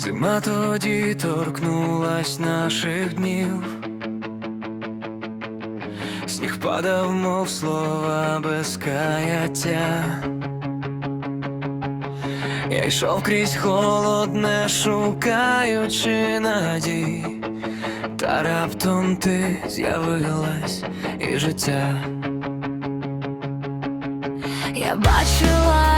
Зима тоді торкнулась наших днів, сніг падав, мов слова без каяття, я йшов крізь холодне, шукаючи надій, та раптом ти з'явилась і життя. Я бачила.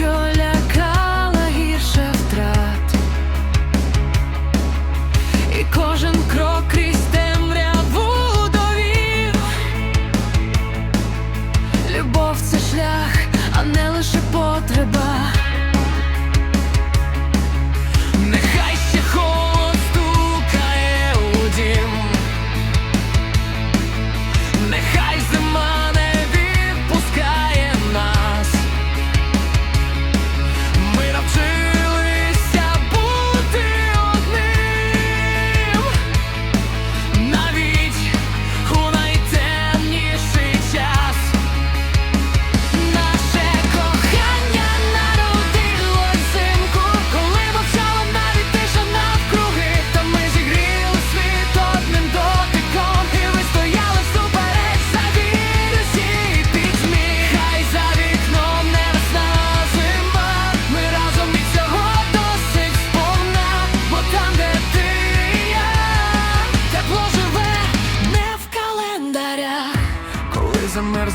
що лякала гірше втрат, і кожен крок крізь темряву довів Любов це шлях, а не лише потреба.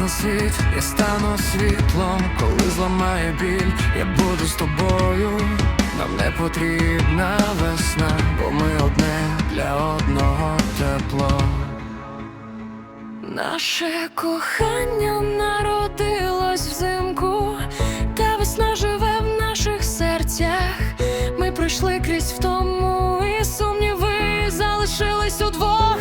світ, я стану світлом, коли зламає біль, я буду з тобою, нам не потрібна весна, бо ми одне для одного тепло. Наше кохання народилось взимку, та весна живе в наших серцях. Ми пройшли крізь втому і сумніви залишились удвох.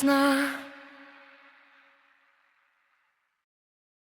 сна.